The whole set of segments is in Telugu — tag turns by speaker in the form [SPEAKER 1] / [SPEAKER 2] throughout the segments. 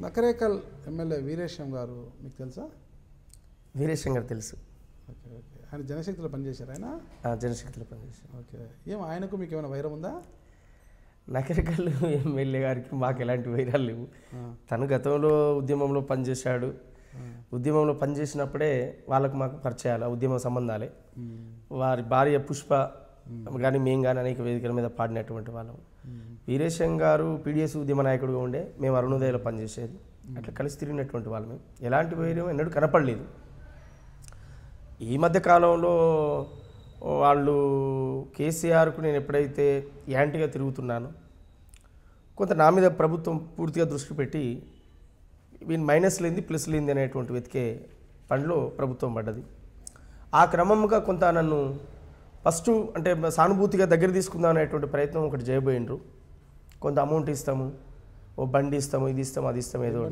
[SPEAKER 1] నకరేకల్ ఎమ్మెల్యే వీరేశం గారు మీకు తెలుసా?
[SPEAKER 2] వీరేశం గారు తెలుసు.
[SPEAKER 1] Okay okay. ఆయన జనశక్తిలో పనిచేశారు ఆయన?
[SPEAKER 2] జనశక్తిలో పనిచేశారు.
[SPEAKER 1] ఓకే. ఏం ఆయనకు మీకు ఏమైనా వైరం ఉందా?
[SPEAKER 2] నకరికల్లు ఎమ్మెల్యే గారికి మాకు ఎలాంటి వైరాలు లేవు. తను గతంలో ఉద్యమంలో పనిచేశాడు. ఉద్యమంలో పనిచేసినప్పుడే వాళ్ళకు మాకు పరిచయాలు ఉద్యమ సంబంధాలే. వారి భార్య పుష్ప కానీ మేము కానీ అనేక వేదికల మీద పాడినటువంటి వాళ్ళం. వీరేశం గారు పీడిఎస్ ఉద్యమ నాయకుడిగా ఉండే మేము అరుణోదయలో పనిచేసేది. అట్లా కలిసి తిరిగినటువంటి వాళ్ళమే ఎలాంటి వైర్యం ఎన్నడూ కనపడలేదు. ఈ మధ్య కాలంలో వాళ్ళు కేసీఆర్కు నేను ఎప్పుడైతే యాంటీగా తిరుగుతున్నానో కొంత నా మీద ప్రభుత్వం పూర్తిగా దృష్టి పెట్టి వీని మైనస్ లేనిది ప్లస్ లేనిది అనేటువంటి వెతికే పనిలో ప్రభుత్వం పడ్డది ఆ క్రమంగా కొంత నన్ను ఫస్ట్ అంటే సానుభూతిగా దగ్గర తీసుకుందాం అనేటువంటి ప్రయత్నం ఒకటి చేయబోయిండ్రు కొంత అమౌంట్ ఇస్తాము ఓ బండి ఇస్తాము ఇది ఇస్తాము అది ఇస్తాము ఏదో?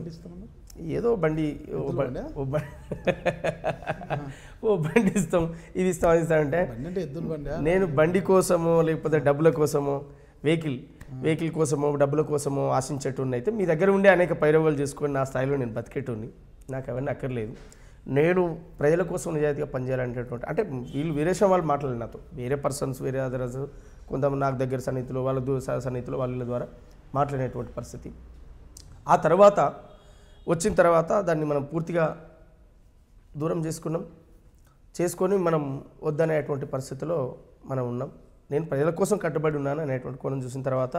[SPEAKER 2] ఏదో బండి ఓ
[SPEAKER 1] బండా?
[SPEAKER 2] ఇస్తాం ఇది ఇస్తాం అది ఇస్తాం అంటే
[SPEAKER 1] బండి అంటే ఎద్దుల బండి
[SPEAKER 2] నేను బండి కోసమో లేకపోతే డబ్బుల కోసమో వెహికల్ Hmm. వెహికల్ కోసమో డబ్బుల కోసమో ఆశించేటోని అయితే మీ దగ్గర ఉండే అనేక పైరవాలు చేసుకొని నా స్థాయిలో నేను బతికేటోని నాకు అవన్నీ అక్కర్లేదు. నేను ప్రజల కోసం నిజాయితీగా పనిచేయాలనేటటువంటి అంటే వీళ్ళు వీరేశం వాళ్ళు మాట్లాడారు నాతో. వేరే పర్సన్స్ వేరే అదర్స్ కొంతమంది నాకు దగ్గర సన్నిహితులు వాళ్ళ దూర సన్నిహితులు వాళ్ళ ద్వారా మాట్లాడేటువంటి పరిస్థితి. ఆ తర్వాత వచ్చిన తర్వాత దాన్ని మనం పూర్తిగా దూరం చేసుకున్నాం. చేసుకొని మనం వద్దనేటువంటి పరిస్థితిలో మనం ఉన్నాం. నేను ప్రజల కోసం కట్టుబడి ఉన్నాను అనేటువంటి కోణం చూసిన తర్వాత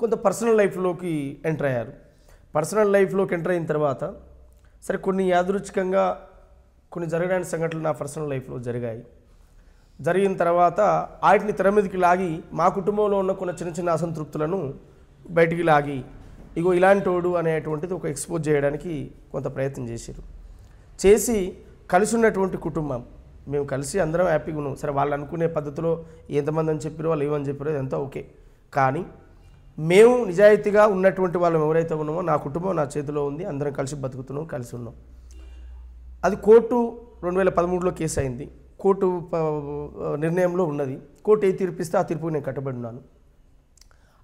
[SPEAKER 2] కొంత పర్సనల్ లైఫ్లోకి ఎంటర్ అయ్యారు. పర్సనల్ లైఫ్లోకి ఎంటర్ అయిన తర్వాత సరే కొన్ని యాదృచ్ఛికంగా కొన్ని జరగడానికి సంఘటనలు నా పర్సనల్ లైఫ్లో జరిగాయి. జరిగిన తర్వాత వాటిని తెర మీదకి లాగి మా కుటుంబంలో ఉన్న కొన్ని చిన్న చిన్న అసంతృప్తులను బయటికి లాగి ఇగో ఇలాంటోడు అనేటువంటిది ఒక ఎక్స్పోజ్ చేయడానికి కొంత ప్రయత్నం చేశారు చేసి కలిసి ఉన్నటువంటి కుటుంబం మేము కలిసి అందరం హ్యాపీగా ఉన్నాం. సరే వాళ్ళు అనుకునే పద్ధతిలో ఎంతమంది అని చెప్పారో వాళ్ళు ఏమని చెప్పారో ఇదంతా ఓకే. కానీ మేము నిజాయితీగా ఉన్నటువంటి వాళ్ళం ఎవరైతే ఉన్నామో నా కుటుంబం నా చేతిలో ఉంది అందరం కలిసి బతుకుతున్నాం కలిసి ఉన్నాం. అది కోర్టు రెండు వేల పదమూడులో కేసు అయింది. కోర్టు నిర్ణయంలో ఉన్నది. కోర్టు ఏ తీర్పిస్తే ఆ తీర్పుకి నేను కట్టుబడి ఉన్నాను.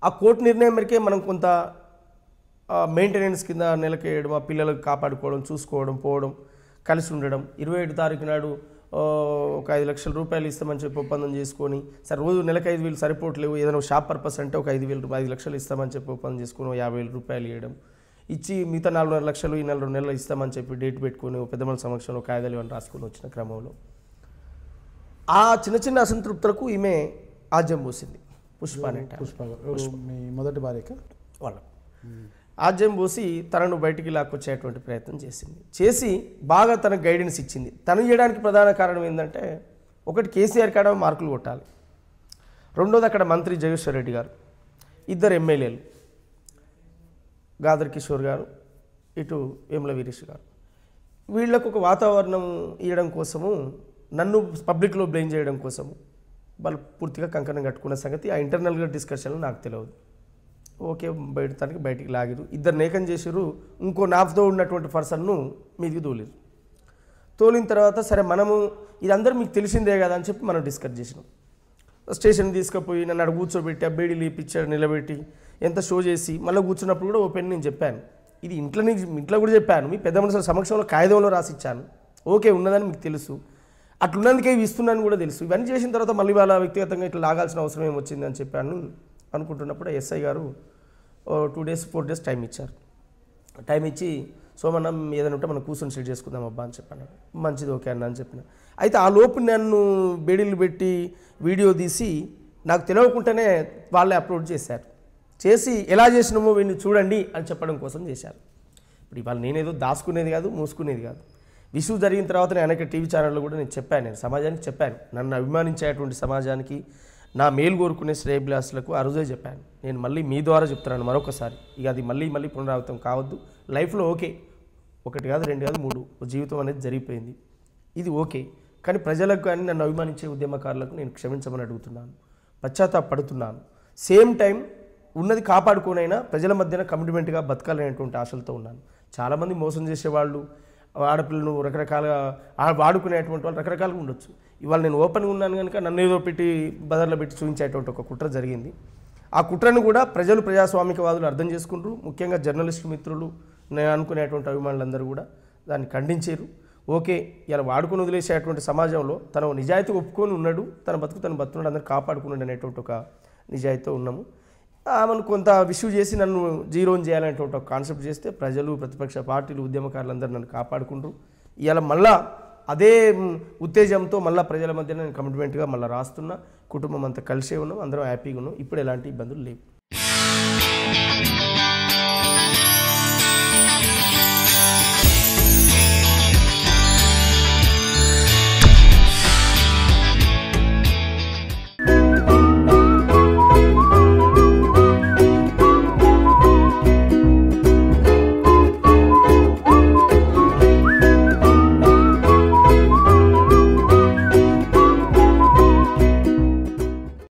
[SPEAKER 2] ఆ కోర్టు నిర్ణయం మేరకే మనం కొంత మెయింటెనెన్స్ కింద నెలకేయడం ఆ పిల్లలకు కాపాడుకోవడం చూసుకోవడం పోవడం కలిసి ఉండడం. ఇరవై ఏడు తారీఖు నాడు ఒక ఐదు లక్షల రూపాయలు ఇస్తామని చెప్పి ఒప్పందం చేసుకొని సరే రోజు నెలకు ఐదు వేలు సరిపోవట్లేవు ఏదైనా షాప్ పర్పస్ అంటే ఒక ఐదు వేలు రూపాయలు ఐదు లక్షలు ఇస్తామని చెప్పి ఒప్పందం చేసుకొని యాభై వేల రూపాయలు ఇవ్వడం ఇచ్చి మిగతా నాలుగున్నర లక్షలు ఈ నెల రెండు నెలలు ఇస్తామని చెప్పి డేట్ పెట్టుకొని ఓ పెద్దమ్మల సమక్షంలో కాగితాలు ఇవన్నీ రాసుకొని వచ్చిన క్రమంలో ఆ చిన్న చిన్న అసంతృప్తులకు ఈమె ఆజ్యం పూసింది. పుష్ప అనే ఆమె.
[SPEAKER 1] పుష్ప. మొదటి భార్యక?
[SPEAKER 2] వాళ్ళ. ఆజ్యం పోసి తనను బయటికి లాక్కొచ్చేటువంటి ప్రయత్నం చేసింది. చేసి బాగా తన గైడెన్స్ ఇచ్చింది. తను చేయడానికి ప్రధాన కారణం ఏంటంటే ఒకటి కేసీఆర్ కాడ మార్కులు కొట్టాలి. రెండోది అక్కడ మంత్రి జగేశ్వర్ రెడ్డి గారు ఇద్దరు ఎమ్మెల్యేలు గాదర్ కిషోర్ గారు ఇటు వేముల వీరేష్ గారు. వీళ్ళకు ఒక వాతావరణం ఇవ్వడం కోసము నన్ను పబ్లిక్లో బ్లేమ్ చేయడం కోసము వాళ్ళు పూర్తిగా కంకణం కట్టుకున్న సంగతి ఆ ఇంటర్నల్గా డిస్కషన్లో నాకు తెలియదు. ఓకే బయట తనకి బయటికి లాగిరు ఇద్దరు నేకం చేసిరు ఇంకో నాఫ్తో ఉన్నటువంటి పర్సన్ను మీదికి తోలిరు తోలిన తర్వాత సరే మనము ఇదందరూ మీకు తెలిసిందే కదా అని చెప్పి మనం డిస్కస్ చేసినాం. స్టేషన్ తీసుకుపోయి నన్ను అక్కడ కూర్చోబెట్టి ఆ బేడి లేపిచ్చాడు నిలబెట్టి ఎంత షో చేసి మళ్ళీ కూర్చున్నప్పుడు కూడా ఓపెన్ నేను చెప్పాను. ఇది ఇంట్లో నుంచి ఇంట్లో కూడా చెప్పాను. మీ పెద్ద మనుషుల సమక్షంలో కాగితంలో రాసిచ్చాను. ఓకే ఉన్నదని మీకు తెలుసు. అట్లున్నందుకే ఇవి ఇస్తున్నాను కూడా తెలుసు. ఇవన్నీ చేసిన తర్వాత మళ్ళీ వాళ్ళ వ్యక్తిగతంగా ఇట్లా లాగాల్సిన అవసరం ఏమొచ్చింది అని చెప్పాను అనుకుంటున్నప్పుడు SI garu two days four days time ఇచ్చారు. టైం ఇచ్చి సో మనం ఏదైనా ఉంటే మనం కూర్చొని సెట్ చేసుకుందాం అబ్బా అని చెప్పాను మంచిది ఓకే అన్న అని చెప్పిన. అయితే ఆ లోపు నన్ను బేడీలు పెట్టి వీడియో తీసి నాకు తెలియకుండానే వాళ్ళే అప్లోడ్ చేశారు. చేసి ఎలా చేసినామో వీడిని చూడండి అని చెప్పడం కోసం చేశారు. ఇప్పుడు ఇవాళ నేనేదో దాచుకునేది కాదు మూసుకునేది కాదు. విషువు జరిగిన తర్వాత నేను అనేక టీవీ ఛానల్లో కూడా నేను చెప్పాను నేను సమాజానికి చెప్పాను. నన్ను అభిమానించేటువంటి సమాజానికి నా మేలు కోరుకునే శ్రేయభిలాసులకు ఆ రోజే చెప్పాను. నేను మళ్ళీ మీ ద్వారా చెప్తున్నాను మరొకసారి. ఇక అది మళ్ళీ మళ్ళీ పునరావృతం కావద్దు. లైఫ్లో ఓకే. ఒకటి కాదు రెండు కాదు మూడు. జీవితం అనేది జరిగిపోయింది. ఇది ఓకే. కానీ ప్రజలకు కానీ నన్ను అభిమానించే ఉద్యమకారులకు నేను క్షమించమని అడుగుతున్నాను. పశ్చాత్తాపడుతున్నాను. సేమ్ టైం ఉన్నది కాపాడుకోనైనా ప్రజల మధ్యన కమిట్మెంట్గా బతకాలనేటువంటి ఆశలతో ఉన్నాను. చాలామంది మోసం చేసేవాళ్ళు ఆడపిల్లను రకరకాలుగా వాడుకునేటువంటి వాళ్ళు రకరకాలుగా ఉండొచ్చు. ఇవాళ నేను ఓపెన్గా ఉన్నాను కనుక నన్ను ఏదో పెట్టి బదర్లో పెట్టి చూపించేటువంటి ఒక కుట్ర జరిగింది. ఆ కుట్రను కూడా ప్రజలు ప్రజాస్వామికవాదులు అర్థం చేసుకుంటారు ముఖ్యంగా జర్నలిస్టు మిత్రులు నేను అనుకునేటువంటి అభిమానులందరూ కూడా దాన్ని ఖండించారు. ఓకే ఇలా వాడుకొని వదిలేసేటువంటి సమాజంలో తను నిజాయితీ ఒప్పుకొని ఉన్నాడు. తన బతుకు తను బతున్నాడు అందరూ కాపాడుకున్నాడు అనేటువంటి ఒక నిజాయితీతో ఉన్నాము. ఆమెను కొంత విషు చేసి నన్ను జీరోని చేయాలనేటువంటి ఒక కాన్సెప్ట్ చేస్తే ప్రజలు ప్రతిపక్ష పార్టీలు ఉద్యమకారులందరూ నన్ను కాపాడుకుంటారు ఇవాళ మళ్ళా అదే ఉత్తేజంతో మళ్ళీ ప్రజల మధ్య నేను కమిట్మెంట్గా మళ్ళీ రాస్తున్నా. కుటుంబం అంతా కలిసే ఉన్నాం అందరం హ్యాపీగా ఉన్నాం. ఇప్పుడు ఎలాంటి ఇబ్బందులు లేవు.